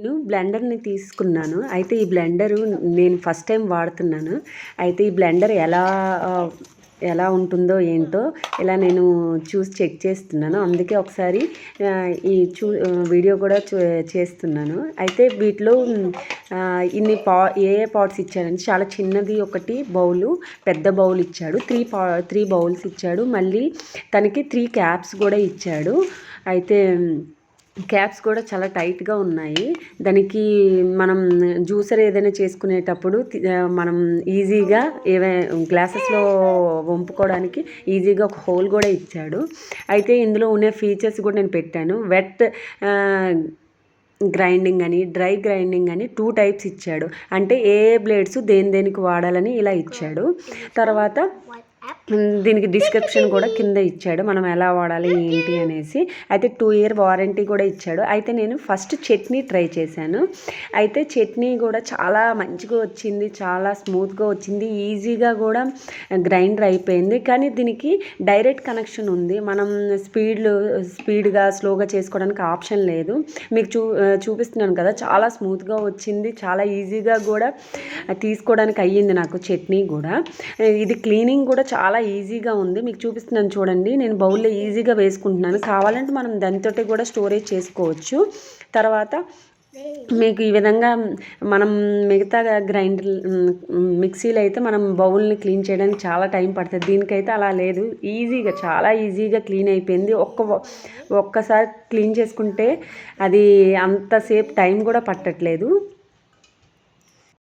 నేను బ్లెండర్ని తీసుకున్నాను. అయితే ఈ బ్లెండరు నేను ఫస్ట్ టైం వాడుతున్నాను. అయితే ఈ బ్లెండర్ ఎలా ఎలా ఉంటుందో ఏంటో ఇలా నేను చూసి చెక్ చేస్తున్నాను. అందుకే ఒకసారి ఈ చూ వీడియో కూడా చేస్తున్నాను. అయితే వీటిలో ఇన్ని పా ఏ ఏ పాట్స్ ఇచ్చాడంటే చాలా చిన్నది ఒకటి బౌలు పెద్ద బౌల్ ఇచ్చాడు. త్రీ పా త్రీ బౌల్స్ ఇచ్చాడు. మళ్ళీ తనకి త్రీ క్యాప్స్ కూడా ఇచ్చాడు. అయితే క్యాప్స్ కూడా చాలా టైట్గా ఉన్నాయి. దానికి మనం జ్యూసర్ ఏదైనా చేసుకునేటప్పుడు మనం ఈజీగా ఏవై గ్లాసెస్లో వంపుకోవడానికి ఈజీగా ఒక హోల్ కూడా ఇచ్చాడు. అయితే ఇందులో ఉన్న ఫీచర్స్ కూడా నేను పెట్టాను. వెట్ గ్రైండింగ్ అని డ్రై గ్రైండింగ్ అని టూ టైప్స్ ఇచ్చాడు. అంటే ఏ ఏ బ్లేడ్స్ దేని దేనికి వాడాలని ఇలా ఇచ్చాడు. తర్వాత దీనికి డిస్క్రిప్షన్ కూడా కింద ఇచ్చాడు. మనం ఎలా వాడాలి ఏంటి అనేసి. అయితే టూ ఇయర్ వారంటీ కూడా ఇచ్చాడు. అయితే నేను ఫస్ట్ చట్నీ ట్రై చేశాను. అయితే చట్నీ కూడా చాలా మంచిగా వచ్చింది చాలా స్మూత్గా వచ్చింది ఈజీగా కూడా గ్రైండర్ అయిపోయింది. కానీ దీనికి డైరెక్ట్ కనెక్షన్ ఉంది. మనం స్పీడ్లో స్పీడ్గా స్లోగా చేసుకోవడానికి ఆప్షన్ లేదు. మీకు చూ చూపిస్తున్నాను కదా చాలా స్మూత్గా వచ్చింది చాలా ఈజీగా కూడా తీసుకోవడానికి అయ్యింది నాకు చట్నీ కూడా. ఇది క్లీనింగ్ కూడా చాలా ఈజీగా ఉంది. మీకు చూపిస్తున్నాను చూడండి. నేను బౌల్లో ఈజీగా వేసుకుంటున్నాను. కావాలంటే మనం దానితోటి కూడా స్టోరేజ్ చేసుకోవచ్చు. తర్వాత మీకు ఈ విధంగా మనం మిగతా గ్రైండర్ మిక్సీలో అయితే మనం బౌల్ని క్లీన్ చేయడానికి చాలా టైం పడుతుంది. దీనికైతే అలా లేదు. ఈజీగా చాలా ఈజీగా క్లీన్ అయిపోయింది. ఒక్క ఒక్కసారి క్లీన్ చేసుకుంటే అది అంతసేపు టైం కూడా పట్టట్లేదు.